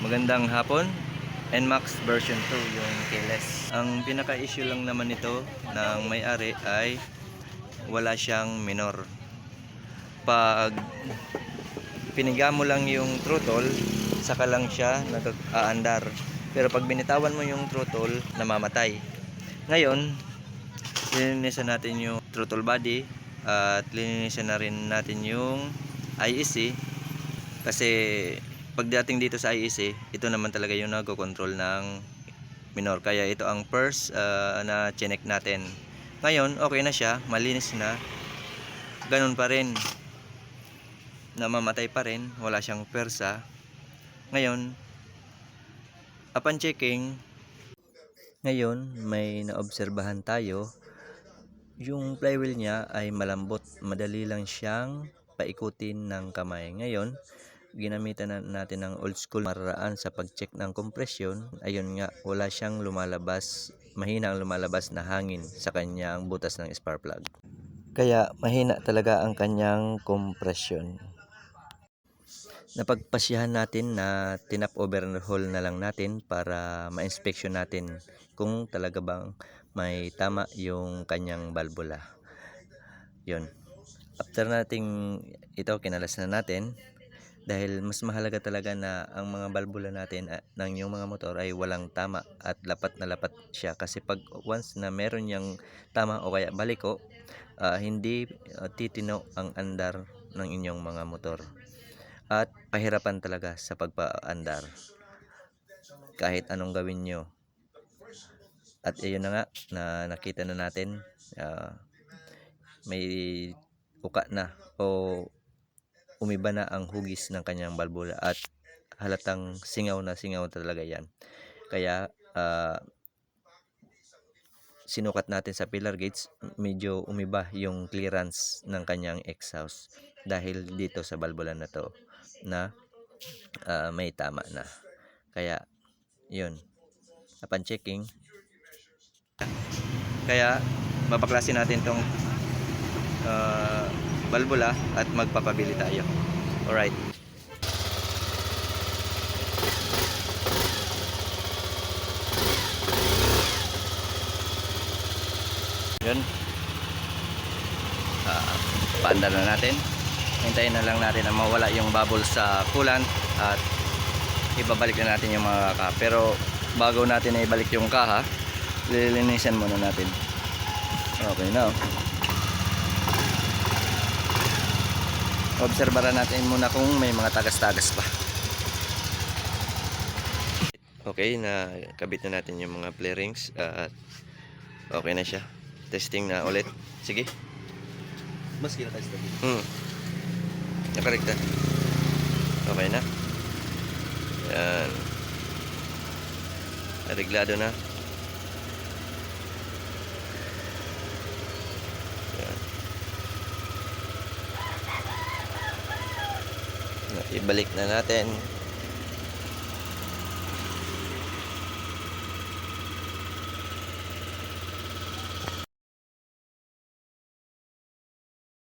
Magandang hapon. NMAX version 2 yung keyless. Ang pinaka-issue lang naman nito ng may-ari ay wala siyang minor. Pag piniga mo lang yung throttle, saka lang siya nag-aandar. Pero pag binitawan mo yung throttle, namamatay. Ngayon, lilinisan natin yung throttle body at lilinisan na rin natin yung IEC kasi pagdating dito sa IEC, ito naman talaga yung nagko-control ng minor. Kaya ito ang first uh, na chinek natin. Ngayon, okay na siya, malinis na. Ganun pa rin. Namamatay pa rin, wala siyang persa. Ngayon, upon checking, ngayon may naobserbahan tayo yung flywheel niya ay malambot. Madali lang siyang paikutin ng kamay. Ngayon, ginamitan na natin ng old school mararaan sa pag-check ng compression. Ayun nga, wala siyang lumalabas, mahina ang lumalabas na hangin sa kanyang butas ng spark plug. Kaya mahina talaga ang kanyang compression. Napagpasyahan natin na tinap overhaul na lang natin para ma-inspection natin kung talaga bang may tama yung kanyang valvula. Yun. After nating ito kinalas na natin dahil mas mahalaga talaga na ang mga valvula natin ah, ng yung mga motor ay walang tama at lapat na lapat siya. Kasi pag once na meron yung tama o kaya baliko ah, hindi ah, titino ang andar ng inyong mga motor. At pahirapan talaga sa pagpaandar. Kahit anong gawin nyo at ayun na nga na nakita na natin ah, may uka na o umiba na ang hugis ng kanyang balbula at halatang singaw na singaw talaga yan. Kaya ah, sinukat natin sa pillar gates medyo umiba yung clearance ng kanyang exhaust dahil dito sa balbula na to na ah, may tama na. Kaya yun. Upon checking. Kaya babaklasin natin tong uh, balbula at magpapabili tayo. Alright. Yun. Uh, paanda na natin. Hintayin na lang natin na mawala yung bubble sa coolant at ibabalik na natin yung mga kaha. Pero bago natin na ibalik yung kaha, lilinisan muna natin. Okay na. oh. Obserbaran natin muna kung may mga tagas-tagas pa. Okay, na kabit na natin yung mga flarings at okay na siya. Testing na ulit. Sige. Mas kita tayo. Hmm. Nakaregta. Okay na. Yan. Areglado na. Ibalik na natin.